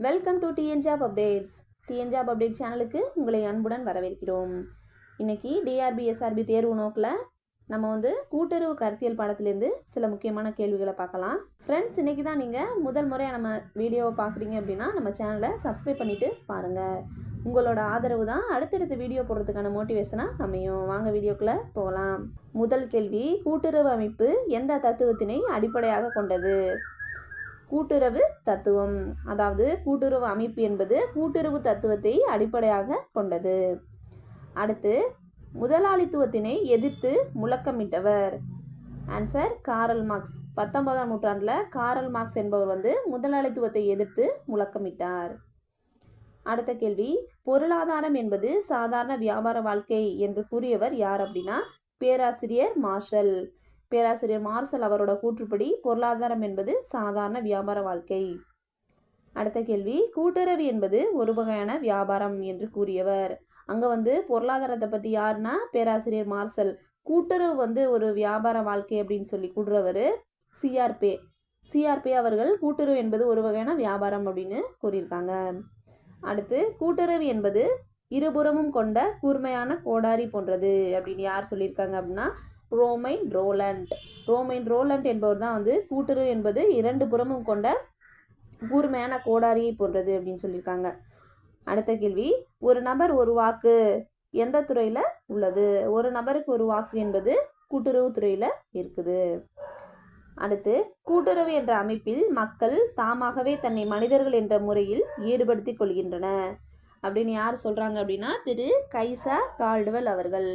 Welcome to TN job updates TN job update சேனலுக்கு உங்களை அன்புடன் வரவேற்கிறோம். இன்னைக்கு டிஆர்பி எஸ்ஆர்பி தேர்வு நோக்கில் நம்ம வந்து கூட்டுறவு கருத்தியல் பாடத்திலேருந்து சில முக்கியமான கேள்விகளை பார்க்கலாம். ஃப்ரெண்ட்ஸ் இன்னைக்கு தான் நீங்கள் முதல் முறையாக நம்ம வீடியோவை பார்க்குறீங்க அப்படின்னா நம்ம சேனலை சப்ஸ்கிரைப் பண்ணிவிட்டு பாருங்கள் உங்களோட ஆதரவு தான் அடுத்தடுத்த வீடியோ போடுறதுக்கான மோட்டிவேஷனாக அமையும். வாங்க வீடியோக்குள்ளே போகலாம். முதல் கேள்வி கூட்டுறவு அமைப்பு எந்த தத்துவத்தினை அடிப்படையாக கொண்டது? கூட்டுறவு தத்துவம். அதாவது கூட்டுறவு அமைப்பு என்பது கூட்டுறவு தத்துவத்தை அடிப்படையாக கொண்டது. அடுத்து முதலாளித்துவத்தினை எதிர்த்து முழக்கமிட்டவர். ஆன்சர் காரல் மார்க்ஸ் பத்தொன்பதாம் நூற்றாண்டில் காரல் மார்க்ஸ் என்பவர் வந்து முதலாளித்துவத்தை எதிர்த்து முழக்கமிட்டார். அடுத்த கேள்வி பொருளாதாரம் என்பது சாதாரண வியாபார வாழ்க்கை என்று கூறியவர் யார் அப்படின்னா பேராசிரியர் மார்ஷல். பேராசிரியர் மார்சல் அவரோட கூற்றுப்படி பொருளாதாரம் என்பது சாதாரண வியாபார வாழ்க்கை. அடுத்த கேள்வி கூட்டுறவு என்பது ஒரு வகையான வியாபாரம் என்று கூறியவர். அங்கே வந்து பொருளாதாரத்தை பற்றி யாருன்னா பேராசிரியர் மார்சல். கூட்டுறவு வந்து ஒரு வியாபார வாழ்க்கை அப்படின்னு சொல்லி கூடுறவர் சிஆர்பே சிஆர்பே அவர்கள் கூட்டுறவு என்பது ஒரு வகையான வியாபாரம் அப்படின்னு கூறியிருக்காங்க. அடுத்து கூட்டுறவு என்பது இருபுறமும் கொண்ட கூர்மையான கோடாரி போன்றது அப்படின்னு யார் சொல்லியிருக்காங்க அப்படின்னா ரோமைன் ரோலண்ட் ரோமைன் ரோலண்ட் என்பவர் தான் வந்து கூட்டுறவு என்பது இரண்டு புறமும் கொண்ட கூர்மையான கோடாரியை போன்றது அப்படின்னு சொல்லியிருக்காங்க. அடுத்த கேள்வி ஒரு நபர் ஒரு வாக்கு எந்த துறையில் உள்ளது? ஒரு நபருக்கு ஒரு வாக்கு என்பது கூட்டுறவு துறையில் இருக்குது. அடுத்து கூட்டுறவு என்ற அமைப்பில் மக்கள் தாமாகவே தன்னை மனிதர்கள் என்ற முறையில் ஈடுபடுத்திக் கொள்கின்றன அப்படின்னு யார் சொல்கிறாங்க அப்படின்னா திரு கைசா கால்டுவல் அவர்கள்.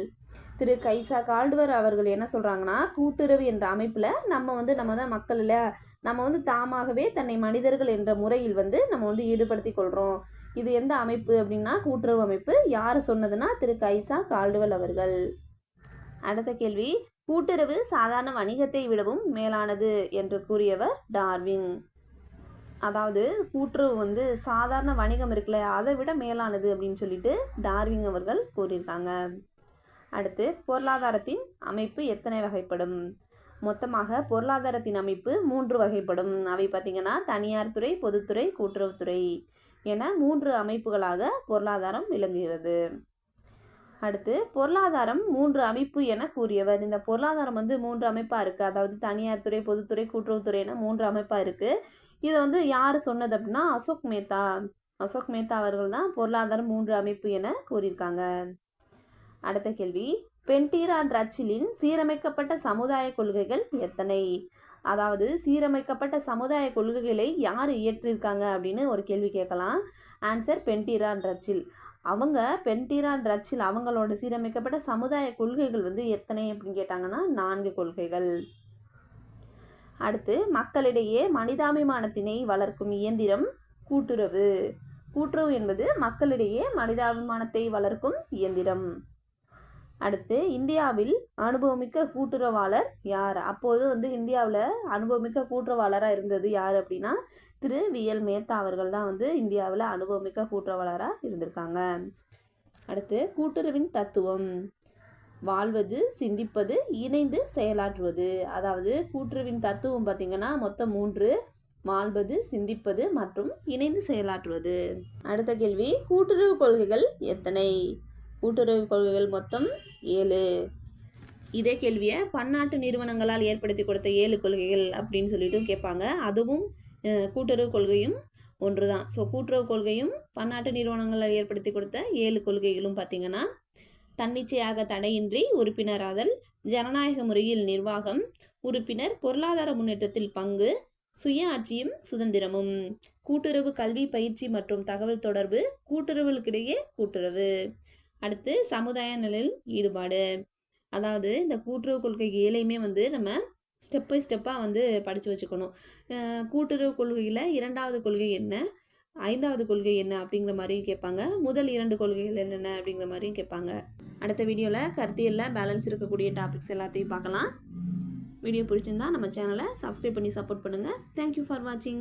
திரு கைசா கால்டுவர் அவர்கள் என்ன சொல்கிறாங்கன்னா கூட்டுறவு என்ற அமைப்பில் நம்ம வந்து நம்ம தான் மக்கள் இல்லை நம்ம வந்து தாமாகவே தன்னை மனிதர்கள் என்ற முறையில் வந்து நம்ம வந்து ஈடுபடுத்தி கொள்கிறோம் இது எந்த அமைப்பு அப்படின்னா கூட்டுறவு அமைப்பு. யார் சொன்னதுன்னா திரு கைசா கால்டுவல் அவர்கள். அடுத்த கேள்வி. கூட்டுறவு சாதாரண வணிகத்தை விடவும் மேலானது என்று கூறியவர் டார்வின். அதாவது கூட்டுறவு வந்து சாதாரண வணிகம் இருக்குல்ல அதை விட மேலானது அப்படின்னு சொல்லிட்டு டார்விங் அவர்கள் கூறியிருக்காங்க. அடுத்து பொருளாதாரத்தின் அமைப்பு எத்தனை வகைப்படும்? மொத்தமாக பொருளாதாரத்தின் அமைப்பு மூன்று வகைப்படும். அவை பார்த்திங்கன்னா தனியார் துறை பொதுத்துறை கூட்டுறவுத்துறை என மூன்று அமைப்புகளாக பொருளாதாரம் விளங்குகிறது. அடுத்து பொருளாதாரம் மூன்று அமைப்பு என கூறியவர். இந்த பொருளாதாரம் வந்து மூன்று அமைப்பாக இருக்குது அதாவது தனியார் துறை பொதுத்துறை கூட்டுறவுத்துறை என மூன்று அமைப்பாக இருக்குது இதை வந்து யார் சொன்னது அப்படின்னா அசோக் மேத்தா. அசோக் மேத்தா அவர்கள் தான் பொருளாதாரம் மூன்று அமைப்பு என கூறியிருக்காங்க. அடுத்த கேள்வி. பென்டீரான் ரச்சிலின் சீரமைக்கப்பட்ட சமுதாய கொள்கைகள் எத்தனை? அதாவது சீரமைக்கப்பட்ட சமுதாய கொள்கைகளை யார் இயற்றியிருக்காங்க அப்படின்னு ஒரு கேள்வி கேட்கலாம். ஆன்சர் பென்டீரான் ரச்சில் அவங்க பென்டீரான் ரச்சில் அவங்களோட சீரமைக்கப்பட்ட சமுதாய கொள்கைகள் வந்து எத்தனை அப்படின்னு கேட்டாங்கன்னா நான்கு கொள்கைகள். அடுத்து மக்களிடையே மனிதாபிமானத்தினை வளர்க்கும் இயந்திரம் கூட்டுறவு. கூட்டுறவு என்பது மக்களிடையே மனிதாபிமானத்தை வளர்க்கும் இயந்திரம். அடுத்து இந்தியாவில் அனுபவமிக்க கூட்டுறவாளர் யார்? அப்போது வந்து இந்தியாவில் அனுபவமிக்க கூட்டுறவாளராக இருந்தது யார் அப்படின்னா திரு விஎல் மேத்தா அவர்கள் தான் வந்து இந்தியாவில் அனுபவமிக்க கூட்டுறவாளராக இருந்திருக்காங்க. அடுத்து கூட்டுறவின் தத்துவம். வாழ்வது சிந்திப்பது இணைந்து செயலாற்றுவது. அதாவது கூட்டுறவின் தத்துவம் பார்த்திங்கன்னா மொத்தம் மூன்று வாழ்வது சிந்திப்பது மற்றும் இணைந்து செயலாற்றுவது. அடுத்த கேள்வி கூட்டுறவு கொள்கைகள் எத்தனை? கூட்டுறவு கொள்கைகள் மொத்தம் ஏழு. இதே கேள்வியை பன்னாட்டு நிறுவனங்களால் ஏற்படுத்தி கொடுத்த ஏழு கொள்கைகள் அப்படின்னு சொல்லிட்டு கேட்பாங்க. அதுவும் கூட்டுறவு கொள்கையும் ஒன்று தான் ஸோ கூட்டுறவு கொள்கையும் பன்னாட்டு நிறுவனங்களால் ஏற்படுத்தி கொடுத்த ஏழு கொள்கைகளும் பார்த்திங்கன்னா தன்னிச்சையாக தடையின்றி உறுப்பினராதல் ஜனநாயக முறையில் நிர்வாகம் உறுப்பினர் பொருளாதார முன்னேற்றத்தில் பங்கு சுய ஆட்சியும் சுதந்திரமும். கூட்டுறவு கல்வி பயிற்சி மற்றும் தகவல் தொடர்பு கூட்டுறவுகளுக்கிடையே கூட்டுறவு. அடுத்து சமுதாய நிலையில் ஈடுபாடு. அதாவது இந்த கூட்டுறவு கொள்கை ஏழையுமே வந்து நம்ம ஸ்டெப் பை ஸ்டெப்பாக வந்து படித்து வச்சுக்கணும். கூட்டுறவு கொள்கையில் இரண்டாவது கொள்கை என்ன? ஐந்தாவது கொள்கை என்ன அப்படிங்கிற மாதிரியும் கேட்பாங்க. முதல் இரண்டு கொள்கைகள் என்னென்ன அப்படிங்கிற மாதிரியும் கேட்பாங்க. அடுத்த வீடியோவில் கருத்தியலில் பேலன்ஸ் இருக்கக்கூடிய டாபிக்ஸ் எல்லாத்தையும் பார்க்கலாம். வீடியோ பிடிச்சிருந்தா நம்ம சேனலை சப்ஸ்கிரைப் பண்ணி சப்போர்ட் பண்ணுங்கள் தேங்க்யூ ஃபார் வாட்சிங்